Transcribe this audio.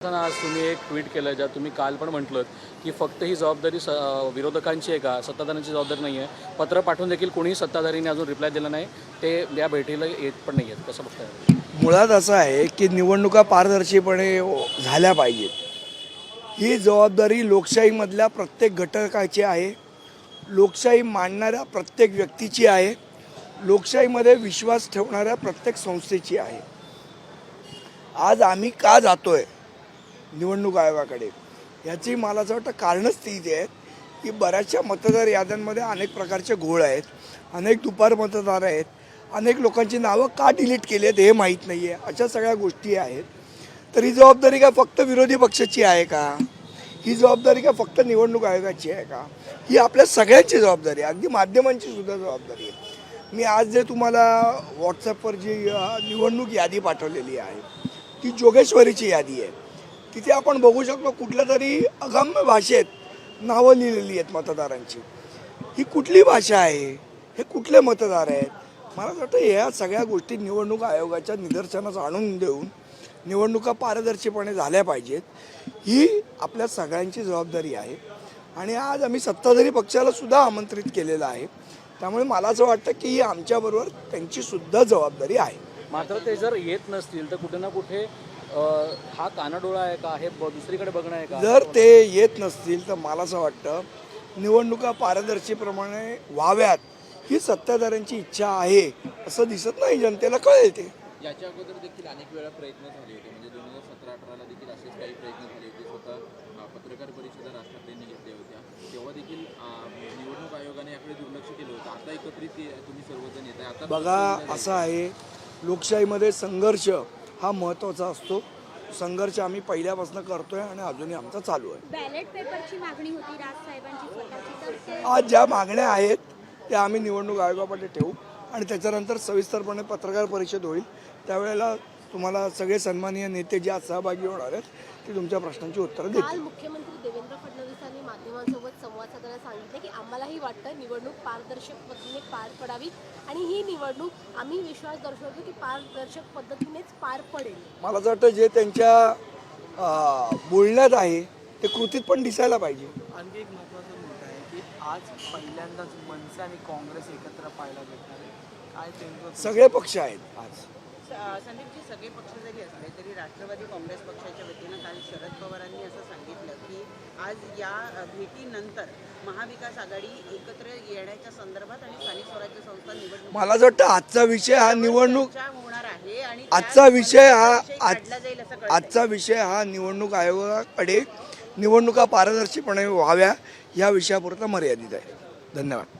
असताना आज तुम्ही एक ट्विट केलं ज्यात तुम्ही काल पण म्हटलं की फक्त ही जबाबदारी स विरोधकांची आहे का? सत्ताधाऱ्यांची जबाबदारी नाही आहे पत्र पाठवून देखील कोणीही सत्ताधारीने अजून रिप्लाय दिला नाही. ते या भेटीला येत पण नाही आहेत कसं बघताय? मुळात असं आहे की निवडणुका पारदर्शीपणे झाल्या पाहिजेत. ही जबाबदारी लोकशाहीमधल्या प्रत्येक घटकाची आहे. लोकशाही मांडणाऱ्या प्रत्येक व्यक्तीची आहे. लोकशाहीमध्ये विश्वास ठेवणाऱ्या प्रत्येक संस्थेची आहे. आज आम्ही का जातो आहे निवडणूक आयोगाकडे. याची मला असं वाटतं कारणच तीच आहेत की बऱ्याचशा मतदार याद्यांमध्ये अनेक प्रकारचे घोळ आहेत अनेक दुपार मतदार आहेत अनेक लोकांची नावं का डिलीट केली आहेत हे माहीत नाही आहे अशा सगळ्या गोष्टी आहेत. तर ही जबाबदारी काय फक्त विरोधी पक्षाची आहे का? ही जबाबदारी काय फक्त निवडणूक आयोगाची आहे का? ही आपल्या सगळ्यांची जबाबदारी आहे. अगदी माध्यमांची सुद्धा जबाबदारी आहे. मी आज जे तुम्हाला व्हॉट्सॲपवर जी निवडणूक यादी पाठवलेली आहे ती जोगेश्वरीची यादी आहे. तिथे आपण बघू शकतो कुठल्या तरी अगम्य भाषेत नावं लिहिलेली आहेत मतदारांची. ही कुठली भाषा आहे? हे कुठले मतदार आहेत? मला असं वाटतं ह्या सगळ्या गोष्टी निवडणूक आयोगाच्या निदर्शनास आणून देऊन निवडणुका पारदर्शीपणे झाल्या पाहिजेत. ही आपल्या सगळ्यांची जबाबदारी आहे. आणि आज आम्ही सत्ताधारी पक्षाला सुद्धा आमंत्रित केलेलं आहे. त्यामुळे मला असं वाटतं की ही आमच्याबरोबर त्यांची सुद्धा जबाबदारी आहे. मात्र ते जर येत नसतील तर कुठे ना कुठे हा कानाडोळा आहे का? हे ब- दुसरीकडे बघणं आहे का? जर ते येत नसतील तर मला असं वाटतं निवडणुका पारदर्शीप्रमाणे व्हाव्यात ही सत्ताधाऱ्यांची इच्छा आहे असं दिसत नाही. जनतेला कळेल ते. याच्या अगोदर देखील अनेक वेळा प्रयत्न झाले होते. म्हणजे दोन हजार सतरा अठराला देखील असेच काही प्रयत्न झाले होते. स्वतः पत्रकार परिषदा राज ठाकरेंनी घेतल्या होत्या. तेव्हा देखील निवडणूक आयोगाने याकडे दुर्लक्ष केलं होतं. आता एकत्रित तुम्ही सर्वजण येत आहे आता बघा असं आहे लोकशाहीमध्ये संघर्ष हा महत्त्वाचा असतो. संघर्ष आम्ही पहिल्यापासून करतोय आणि अजूनही आमचा चालू आहे. बॅलेट पेपरची मागणी होती राजसाहेबांची स्वतःची तर ते आज ज्या मागण्या आहेत त्या आम्ही निवडणूक आयोगाकडे ठेवू आणि त्याच्यानंतर सविस्तरपणे पत्रकार परिषद होईल. त्यावेळेला तुम्हाला सगळे सन्माननीय नेते जे आज सहभागी होणार आहेत ते तुमच्या प्रश्नांची उत्तरं काल देतील मुख्यमंत्री देवेंद्र फडणवीसांनी माध्यमांसोबत संवाद साधताना सांगितले की आम्हालाही वाटतं निवडणूक पारदर्शक पद्धतीने पार पडावी आणि ही निवडणूक आम्ही विश्वास दर्शवतो की पारदर्शक पद्धतीनेच पार पडेल. मला असं वाटतं जे त्यांच्या अं, बोलण्यात आहे ते कृतीत पण दिसायला पाहिजे. आणखी एक महत्त्वाचा मुद्दा आहे की आज पहिल्यांदाच मनसे आणि काँग्रेस एकत्र पाहायला भेटणार आहे काय त्यांचं सगळे पक्ष आहेत आज. संदीपजी सगळे पक्ष जरी असले तरी राष्ट्रवादी काँग्रेस पक्षाच्या वतीनं काल शरद पवारांनी असं सांगितलं की आज या भेटीनंतर महाविकास आघाडी एकत्र येण्याच्या संदर्भात आणि स्थानिक स्वराज्य संस्था निवडणूक मला असं वाटतं आजचा विषय हा निवडणूक होणार आहे आणि आजचा विषय हा विषय आज काढला जाईल असं कळतंय. आजचा विषय हा निवडणूक आयोगाकडे निवडणुका पारदर्शीपणे व्हाव्या या विषयापुरता मर्यादित आहे धन्यवाद